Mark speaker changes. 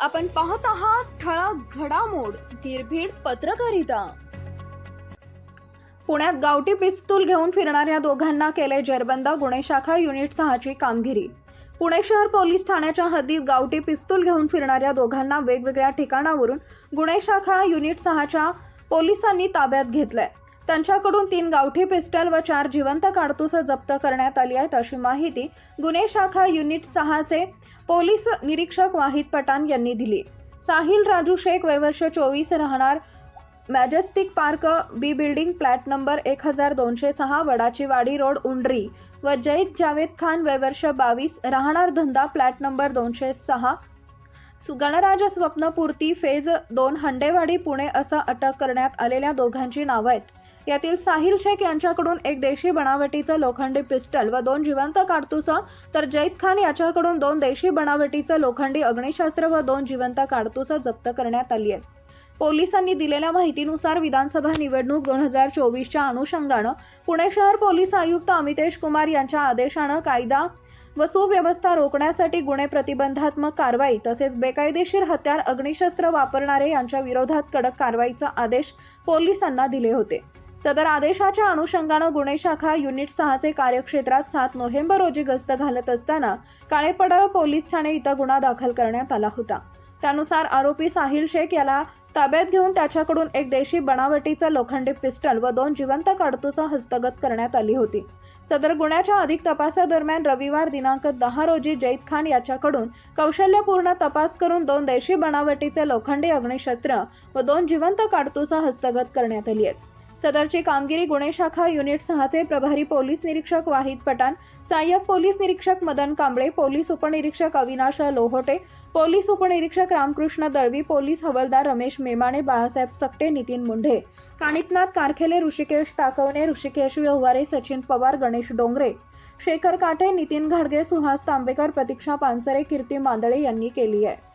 Speaker 1: आपण पाहत आहात ठळक घडामोड निर्भीड पत्रकारिता. पुण्यात गावठी पिस्तूल घेऊन फिरणाऱ्या दोघांना केले जेरबंद गुन्हे शाखा युनिट सहाची कामगिरी. पुणे शहर पोलीस ठाण्याच्या हद्दीत गावठी पिस्तूल घेऊन फिरणाऱ्या दोघांना वेगवेगळ्या ठिकाणावरून गुन्हे शाखा युनिट सहाच्या पोलिसांनी ताब्यात घेतलंय. त्यांच्याकडून तीन गावठी पिस्टल व चार जिवंत काडतुस जप्त करण्यात आली आहेत अशी माहिती गुन्हे शाखा युनिट सहाचे पोलीस निरीक्षक वाहिद पठाण यांनी दिली. साहिल राजू शेख वयवर्ष चोवीस राहणार majestic park B building flat number एक हजार दोनशे सहा वडाची वाडी रोड उंडरी व जैद जावेद खान वयवर्ष बावीस राहणार धंदा फ्लॅट नंबर दोनशे सहा. सु- गणराज स्वप्नपूर्ती फेज दोन हंडेवाडी पुणे असं अटक करण्यात आलेल्या दोघांची नावं आहेत. यातील साहिल शेख यांच्याकडून एक देशी बनावटीचं लोखंडी पिस्टल व दोन जिवंत काडतुसं. तर जैद खान याच्याकडून दोन देशी बनावटीचं लोखंडी अग्निशास्त्र व दोन जिवंत काडतुसं जप्त करण्यात आली आहेत पोलिसांनी दिलेल्या माहितीनुसार विधानसभा निवडणूक दोन हजार चोवीसच्या अनुषंगानं पुणे शहर पोलीस आयुक्त अमितेश कुमार यांच्या आदेशानं कायदा व सुव्यवस्था रोखण्यासाठी गुन्हे प्रतिबंधात्मक कारवाई तसेच बेकायदेशीर हत्यार अग्निशस्त्र वापरणारे यांच्या विरोधात कडक कारवाईचा आदेश पोलिसांना दिले होते. सदर आदेशाच्या अनुषंगानं गुन्हे शाखा युनिट सहाचे कार्यक्षेत्रात सात नोव्हेंबर रोजी गस्त घालत असताना काळेपडळ पोलीस ठाणे इथं गुन्हा दाखल करण्यात आला होता. त्यानुसार आरोपी साहिल शेख याला ताब्यात घेऊन त्याच्याकडून एक देशी बनावटीचं लोखंडी पिस्टल व दोन जिवंत काडतुसं हस्तगत करण्यात आली होती. सदर गुन्ह्याच्या अधिक तपासादरम्यान रविवार दिनांक दहा रोजी जैद खान याच्याकडून कौशल्यपूर्ण तपास करून दोन देशी बनावटीचे लोखंडी अग्निशस्त्र व दोन जिवंत काडतुसं हस्तगत करण्यात आली आहेत. सदरची कामगिरी गुन्हे शाखा युनिट सहाचे प्रभारी पोलीस निरीक्षक वाहिद पटान सहाय्यक पोलीस निरीक्षक मदन कांबळे पोलीस उपनिरीक्षक अविनाश लोहोटे पोलीस उपनिरीक्षक रामकृष्ण दळवी पोलीस हवालदार रमेश मेमाणे बाळासाहेब सकटे नितीन मुंढे काणिपनाथ कारखेले ऋषिकेश ताकवणे ऋषिकेश व्यवहारे सचिन पवार गणेश डोंगरे शेखर काठे नितीन घाडगे सुहास तांबेकर प्रतीक्षा पानसरे कीर्ती मांदळे यांनी केली आहे.